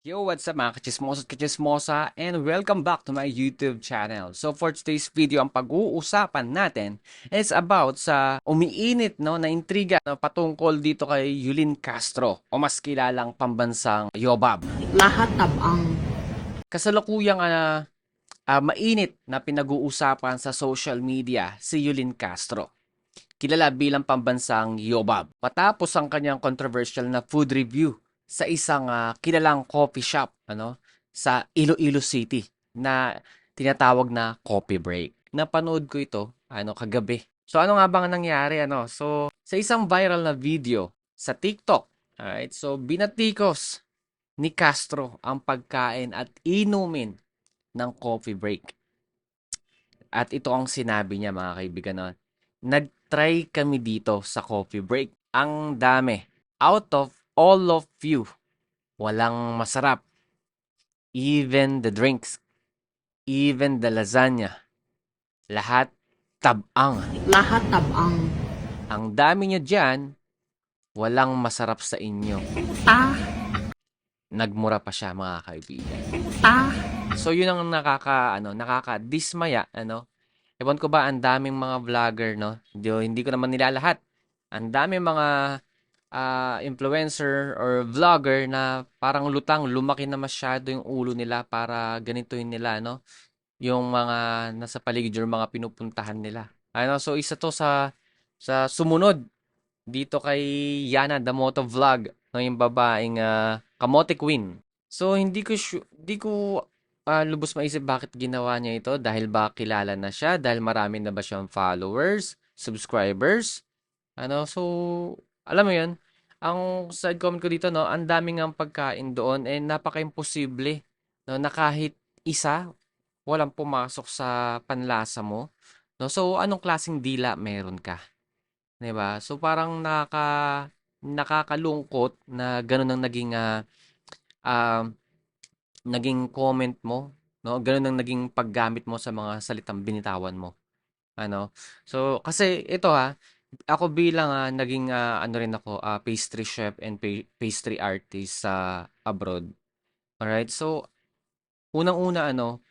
Yo, what's up mga kachismosa at kachismosa and welcome back to my YouTube channel. So for today's video, ang pag-uusapan natin is about sa umiinit no, na intriga no, patungkol dito kay Yulin Castro o mas kilalang pambansang Yobab. lahat tabang Kasalukuyang ah, ah, mainit na pinag-uusapan sa social media si Yulin Castro. Kilala bilang pambansang Yobab. Matapos ang kanyang controversial na food review sa isang ah, kilalang coffee shop ano sa Iloilo City na tinatawag na coffee break. Napanood ko ito ano kagabi. So ano nga bang nangyari ano? So sa isang viral na video sa TikTok, alright? So binatikos ni Castro ang pagkain at inumin ng coffee break. At ito ang sinabi niya mga kaibigan no? Nag-try kami dito sa coffee break. Ang dami. Out of all of you, walang masarap. Even the drinks, even the lasagna, lahat tabang. lahat tabang Ang dami nyo dyan, walang masarap sa inyo. ta Nagmura pa siya mga kaibigan. ta So yun ang nakaka ano, nakakadismaya ano. Ewan ko ba ang daming mga vlogger no. Hindi, hindi ko naman nila lahat. Ang daming mga ah, influencer or vlogger na parang lutang, lumaki na masyado yung ulo nila para ganituin nila no. Yung mga nasa paligid yung mga pinupuntahan nila. Ano, so isa to sa sa sumunod dito kay Yana Damoto Vlog, no, yung babaeng ah, Kamote Queen. So hindi ko hindi ko ah, lubos maisip bakit ginawa niya ito dahil ba kilala na siya, dahil marami na ba siyang followers, subscribers. Ano, so alam mo 'yun, ang side comment ko dito no, ang daming ang pagkain doon eh napaka-imposible no na kahit isa walang pumasok sa panlasa mo. No, so anong klaseng dila meron ka? 'Di ba? So parang nakaka nakakalungkot na gano'n ang naging ah, ah, naging comment mo, no? Gano'n ang naging paggamit mo sa mga salitang binitawan mo, ano? So kasi ito ha, ako bilang ah, naging ah, ano rin ako, ah, pastry chef and pa- pastry artist sa abroad. Alright? So unang-una ano,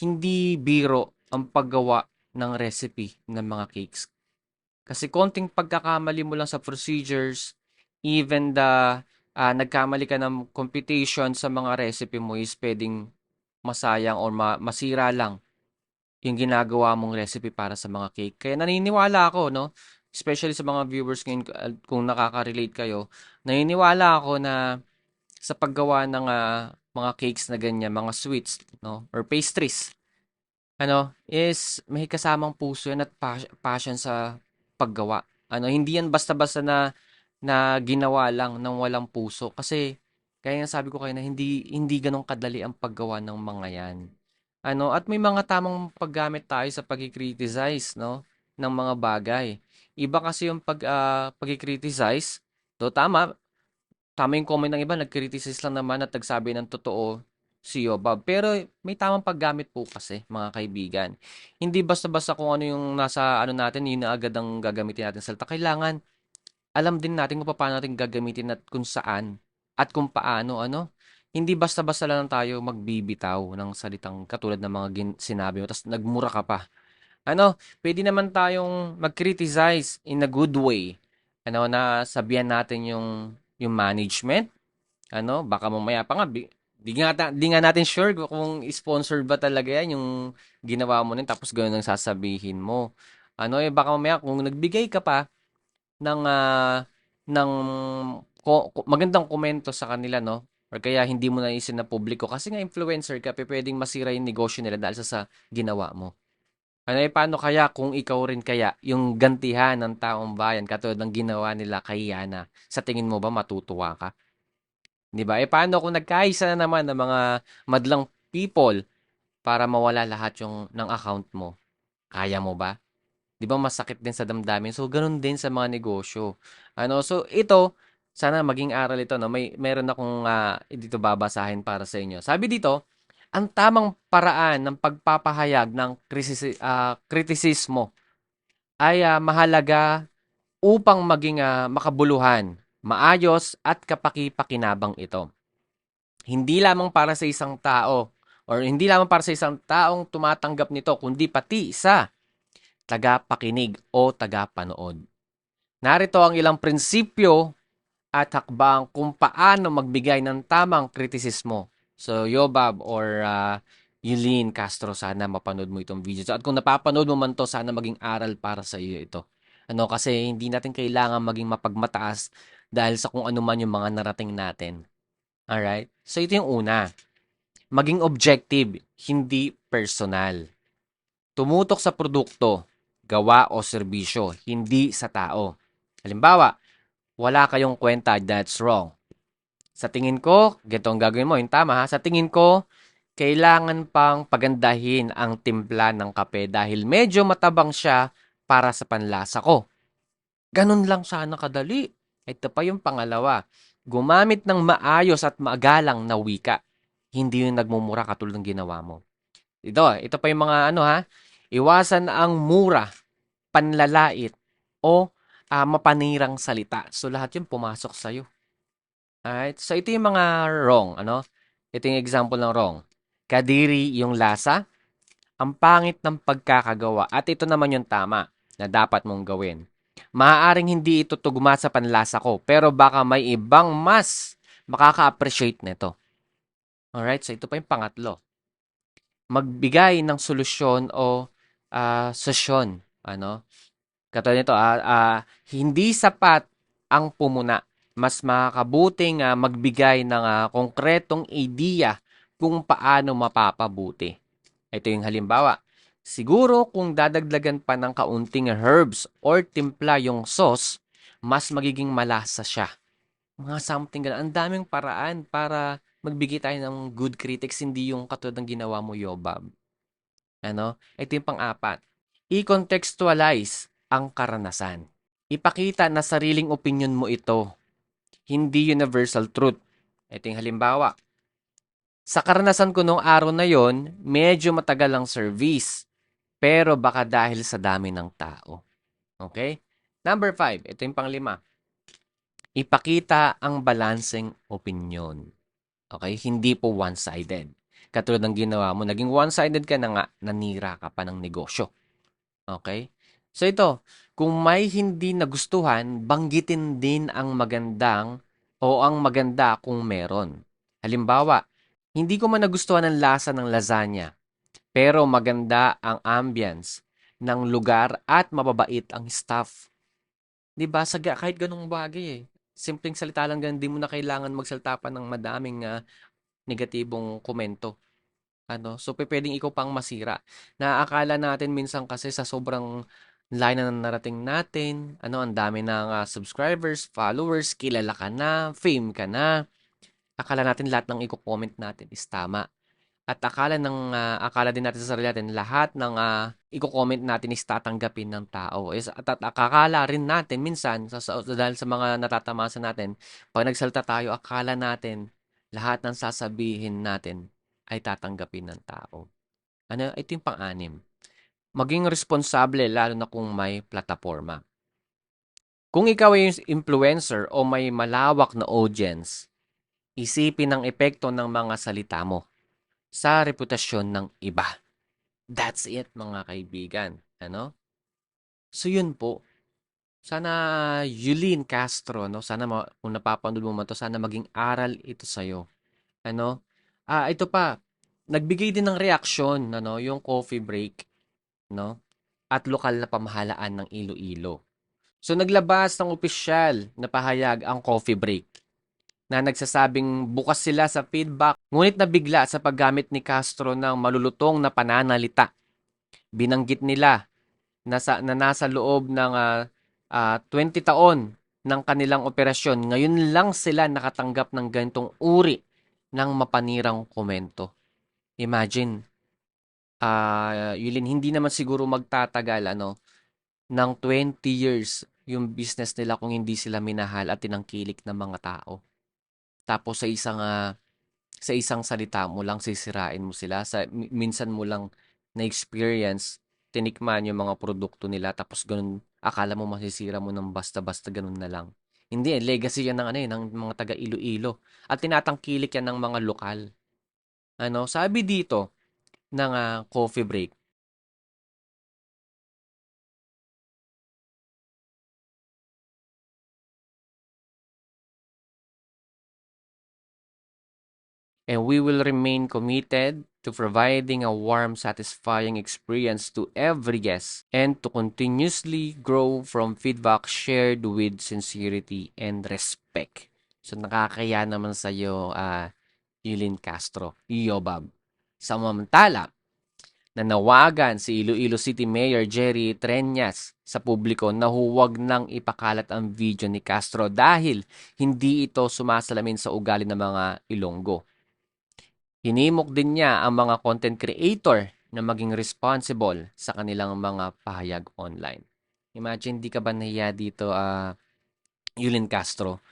hindi biro ang paggawa ng recipe ng mga cakes. Kasi konting pagkakamali mo lang sa procedures, even the ah, nagkamali ka ng computation sa mga recipe mo is pwedeng masayang or ma- masira lang yung ginagawa mong recipe para sa mga cake. Kaya naniniwala ako, no? Especially sa mga viewers ngayon, uh, kung nakaka-relate kayo, naniniwala ako na sa paggawa ng ah, mga cakes na ganyan, mga sweets, no? Or pastries, ano, is may kasamang puso yan at pas- passion sa paggawa. Ano, hindi yan basta-basta na na ginawa lang ng walang puso kasi kaya nga sabi ko kayo na hindi hindi ganun kadali ang paggawa ng mga yan. Ano, at may mga tamang paggamit tayo sa pag-criticize, no, ng mga bagay. Iba kasi yung pag ah, pag-criticize, do tama, tama yung comment ng iba, nag-criticize lang naman at nagsabi ng totoo si Yobab. Pero may tamang paggamit po kasi, mga kaibigan. Hindi basta-basta kung ano yung nasa ano natin, yun na agad ang gagamitin natin sa salita. Kailangan alam din natin kung paano natin gagamitin at kung saan at kung paano ano. Hindi basta-basta lang tayo magbibitaw ng salitang katulad ng mga gin- sinabi mo tapos nagmura ka pa. Ano, pwede naman tayong mag-criticize in a good way. Ano na sabihan natin yung yung management. Ano, baka mamaya pa nga bi- di nga, di nga natin sure kung sponsored ba talaga yan yung ginawa mo nun tapos gano'n ang sasabihin mo. Ano eh baka mamaya kung nagbigay ka pa ng ah, ng ko- ko- magandang komento sa kanila no or kaya hindi mo naisin na publiko kasi nga influencer ka pwedeng masira yung negosyo nila dahil sa, sa ginawa mo. Ano eh paano kaya kung ikaw rin kaya yung gantihan ng taong bayan katulad ng ginawa nila kay Yana? Sa tingin mo ba matutuwa ka? 'Di ba? Eh paano kung nagkaisa na naman ng mga madlang people para mawala lahat yung ng account mo? Kaya mo ba? 'Di ba masakit din sa damdamin? So ganoon din sa mga negosyo. Ano, so ito sana maging aral ito no. May meron akong ah, dito babasahin para sa inyo. Sabi dito, ang tamang paraan ng pagpapahayag ng krisis, ah, kritisismo ay ah, mahalaga upang maging ah, makabuluhan, maayos at kapaki-pakinabang ito. Hindi lamang para sa isang tao or hindi lamang para sa isang taong tumatanggap nito, kundi pati sa tagapakinig o tagapanood. Narito ang ilang prinsipyo at hakbang kung paano magbigay ng tamang kritisismo. So, Yobab or uh, Yulene Castro, sana mapanood mo itong video. At kung napapanood mo man to, sana maging aral para sa iyo ito. Ano, kasi hindi natin kailangan maging mapagmataas dahil sa kung ano man yung mga narating natin. Alright? So, ito yung una. Maging objective, hindi personal. Tumutok sa produkto, gawa o serbisyo, hindi sa tao. Halimbawa, wala kayong kwenta, that's wrong. Sa tingin ko, ganito ang gagawin mo, yung tama ha. Sa tingin ko, kailangan pang pagandahin ang timpla ng kape dahil medyo matabang siya para sa panlasa ko. Ganun lang sana kadali. Ito pa yung pangalawa. Gumamit ng maayos at magalang na wika. Hindi yung nagmumura katulad ng ginawa mo. Ito, ito pa yung mga ano ha. Iwasan ang mura, panlalait, o ah, mapanirang salita. So lahat yun pumasok sa'yo. Alright? So ito yung mga wrong, ano? Ito yung example ng wrong. Kadiri yung lasa, ang pangit ng pagkakagawa, at ito naman yung tama na dapat mong gawin. Maaaring hindi ito tugma sa panlasa ko, pero baka may ibang mas makaka-appreciate nito. Alright? So ito pa yung pangatlo. Magbigay ng solusyon o ah, sesyon. Ano? Katulad nito, ah, ah, hindi sapat ang pumuna. Mas makakabuting ah, magbigay ng ah, konkretong ideya kung paano mapapabuti. Ito yung halimbawa. Siguro kung dadagdagan pa ng kaunting herbs or timpla yung sauce, mas magiging malasa siya. Mga something ganun. Ang daming paraan para magbigay tayo ng good critics, hindi yung katulad ng ginawa mo, Yobab. Ano? Ito yung pang-apat. I-contextualize ang karanasan. Ipakita na sariling opinion mo ito, hindi universal truth. Ito yung halimbawa. Sa karanasan ko nung araw na yon, medyo matagal ang service. Pero baka dahil sa dami ng tao. Okay? Number five, ito yung panglima. Ipakita ang balancing opinion. Okay? Hindi po one-sided. Katulad ng ginawa mo, naging one-sided ka na nga, nanira ka pa ng negosyo. Okay? So ito, kung may hindi nagustuhan, banggitin din ang magandang o ang maganda kung meron. Halimbawa, hindi ko man nagustuhan ang lasa ng lasagna, pero maganda ang ambience ng lugar at mababait ang staff. 'Di ba? Sa kahit ganung bagay eh. Simpleng salita lang ganun, di mo na kailangan magsalita pa ng madaming ah, negatibong komento. Ano? So, pwedeng ikaw pang masira. Naakala natin minsan kasi sa sobrang line na narating natin, ano, ang dami ng ah, subscribers, followers, kilala ka na, fame ka na. Akala natin lahat ng i-comment natin is tama. At akala ng ah, akala din natin sa sarili natin lahat ng ah, i-comment natin is tatanggapin ng tao. Is at, at akala rin natin minsan sa, sa- dahil sa mga natatamasa natin, pag nagsalita tayo, akala natin lahat ng sasabihin natin ay tatanggapin ng tao. Ano, ito yung pang-anim. Maging responsable lalo na kung may plataforma. Kung ikaw ay influencer o may malawak na audience, isipin ang epekto ng mga salita mo sa reputasyon ng iba. That's it, mga kaibigan. Ano? So, yun po. Sana, Yulene Castro, no? Sana, ma- kung napapanood mo man to, sana maging aral ito sa'yo. Ano? Ah, ito pa. Nagbigay din ng reaksyon, ano, yung coffee break, no? At lokal na pamahalaan ng Iloilo. So, naglabas ng opisyal na pahayag ang coffee break na nagsasabing bukas sila sa feedback ngunit nabigla sa paggamit ni Castro ng malulutong na pananalita. Binanggit nila na, na nasa loob ng ah, ah, 20 taon ng kanilang operasyon, ngayon lang sila nakatanggap ng ganitong uri ng mapanirang komento. Imagine, ah Yulin, hindi naman siguro magtatagal ano, ng 20 years yung business nila kung hindi sila minahal at tinangkilik ng mga tao. Tapos sa isang ah, sa isang salita mo lang sisirain mo sila. Sa mi- minsan mo lang na-experience, tinikman yung mga produkto nila tapos ganun akala mo masisira mo ng basta-basta ganun na lang. Hindi eh, legacy yan ng ano eh, ng mga taga Iloilo. At tinatangkilik yan ng mga lokal. Ano, sabi dito ng ah, coffee break, and we will remain committed to providing a warm, satisfying experience to every guest and to continuously grow from feedback shared with sincerity and respect. So nakakaya naman sa iyo, ah, Yulin Castro, Yobab. Samantala, nanawagan si Iloilo City Mayor Jerry Treñas sa publiko na huwag nang ipakalat ang video ni Castro dahil hindi ito sumasalamin sa ugali ng mga Ilonggo. Hinimok din niya ang mga content creator na maging responsible sa kanilang mga pahayag online. Imagine, di ka ba nahiya dito, ah, Yulin Castro?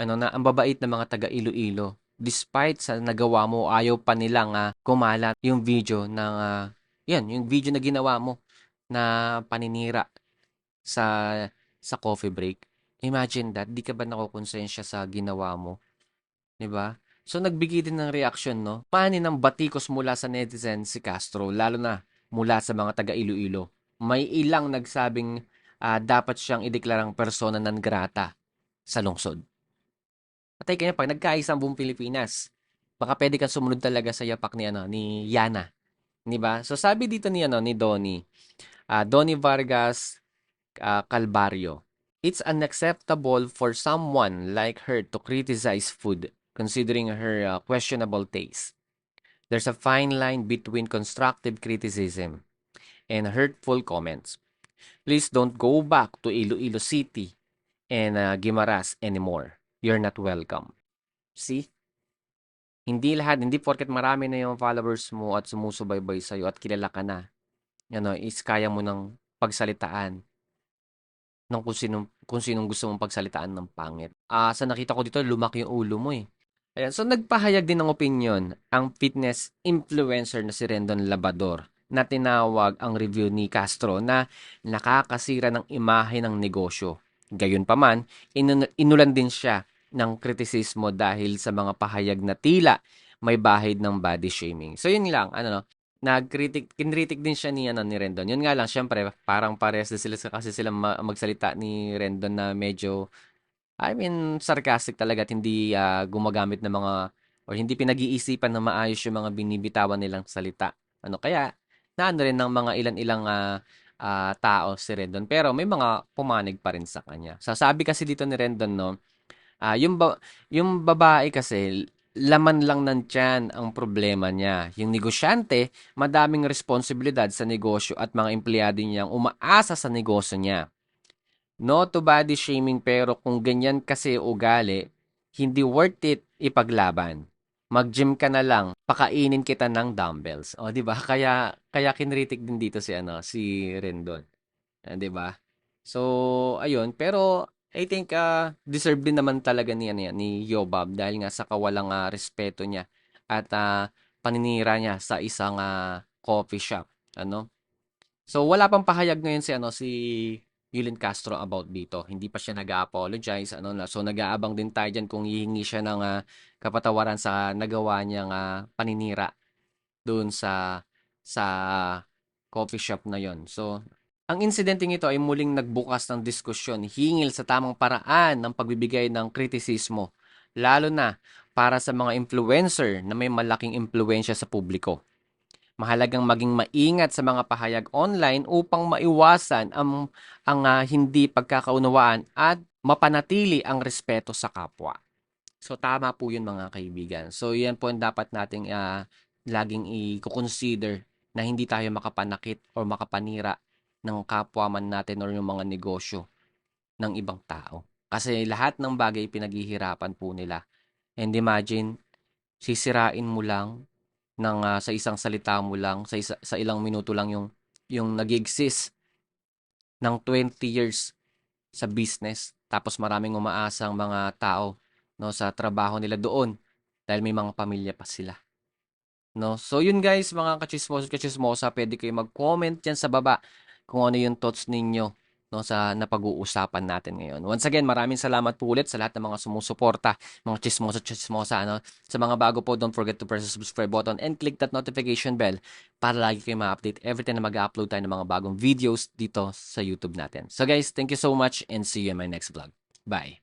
Ano na, ang babait ng mga taga Iloilo. Despite sa nagawa mo, ayaw pa nilang ah, kumalat yung video ng, ah, yan, yung video na ginawa mo na paninira sa sa coffee break. Imagine that, di ka ba nakukonsensya sa ginawa mo? 'Di ba? So nagbigay din ng reaksyon, no? Paani ng batikos mula sa netizen si Castro, lalo na mula sa mga taga Iloilo. May ilang nagsabing ah, dapat siyang ideklarang persona non grata sa lungsod. Patay kanya pag nagkaisa ang buong Pilipinas. Baka pwede kang sumunod talaga sa yapak ni ano ni Yana, 'di ba? So sabi dito ni ano ni Donnie, ah, Donnie Vargas ah, Calvario. It's unacceptable for someone like her to criticize food considering her uh, questionable taste. There's a fine line between constructive criticism and hurtful comments. Please don't go back to Iloilo City and uh, Guimaras anymore. You're not welcome. See? Hindi lahat, hindi porket marami na yung followers mo at sumusubaybay sa'yo at kilala ka na, ano, is kaya mo ng pagsalitaan ng kung sinong, kung sinong gusto mong pagsalitaan ng pangit. Ah, sa nakita ko dito, lumaki yung ulo mo eh. Ayan, so nagpahayag din ng opinion ang fitness influencer na si Rendon Labador na tinawag ang review ni Castro na nakakasira ng imahe ng negosyo. Gayunpaman, inun- inulan din siya ng kritisismo dahil sa mga pahayag na tila may bahid ng body shaming. So yun lang, ano no, nagkritik kinritik din siya ni ano ni Rendon. Yun nga lang syempre parang parehas sila kasi sila ma- magsalita ni Rendon na medyo I mean sarcastic talaga at hindi ah, gumagamit ng mga or hindi pinag-iisipan na maayos yung mga binibitawan nilang salita. Ano kaya naano rin ng mga ilan-ilang ah, ah, tao si Rendon pero may mga pumanig pa rin sa kanya. Sasabi kasi dito ni Rendon no, ah, yung ba- yung babae kasi laman lang ng tiyan ang problema niya. Yung negosyante, madaming responsibilidad sa negosyo at mga empleyado niyang umaasa sa negosyo niya. No to body shaming pero kung ganyan kasi ugali, hindi worth it ipaglaban. Mag-gym ka na lang, pakainin kita ng dumbbells. O, di ba? Kaya kaya kinritik din dito si ano, si Rendon. Ah, 'di ba? So, ayun, pero I think ah, deserve din naman talaga ni ano ni Yobab dahil nga sa kawalang ah, respeto niya at ah, paninira niya sa isang ah, coffee shop, ano? So, wala pang pahayag ngayon si ano si Yulin Castro about dito. Hindi pa siya nag-apologize, ano na. So, nag-aabang din tayo diyan kung hihingi siya ng ah, kapatawaran sa nagawa niyang ah, paninira doon sa sa coffee shop na yon. So, ang insidenteng ito ay muling nagbukas ng diskusyon hingil sa tamang paraan ng pagbibigay ng kritisismo, lalo na para sa mga influencer na may malaking impluensya sa publiko. Mahalagang maging maingat sa mga pahayag online upang maiwasan ang, ang ah, hindi pagkakaunawaan at mapanatili ang respeto sa kapwa. So tama po 'yun mga kaibigan. So 'yan po ang dapat nating ah, laging i-consider na hindi tayo makapanakit or makapanira ng kapwa man natin or yung mga negosyo ng ibang tao. Kasi lahat ng bagay pinaghihirapan po nila. And imagine, sisirain mo lang ng ah, sa isang salita mo lang, sa isa, sa ilang minuto lang yung yung nag-exist ng 20 years sa business. Tapos maraming umaasang mga tao no sa trabaho nila doon dahil may mga pamilya pa sila. No? So yun guys, mga kachismosa kachismosa, pwede kayo mag-comment dyan sa baba kung ano yung thoughts ninyo no sa napag-uusapan natin ngayon. Once again, maraming salamat po ulit sa lahat ng mga sumusuporta, mga chismosa chismosa ano. Sa mga bago po, don't forget to press the subscribe button and click that notification bell para lagi kayo ma-update every time na mag-upload tayo ng mga bagong videos dito sa YouTube natin. So guys, thank you so much and see you in my next vlog. Bye.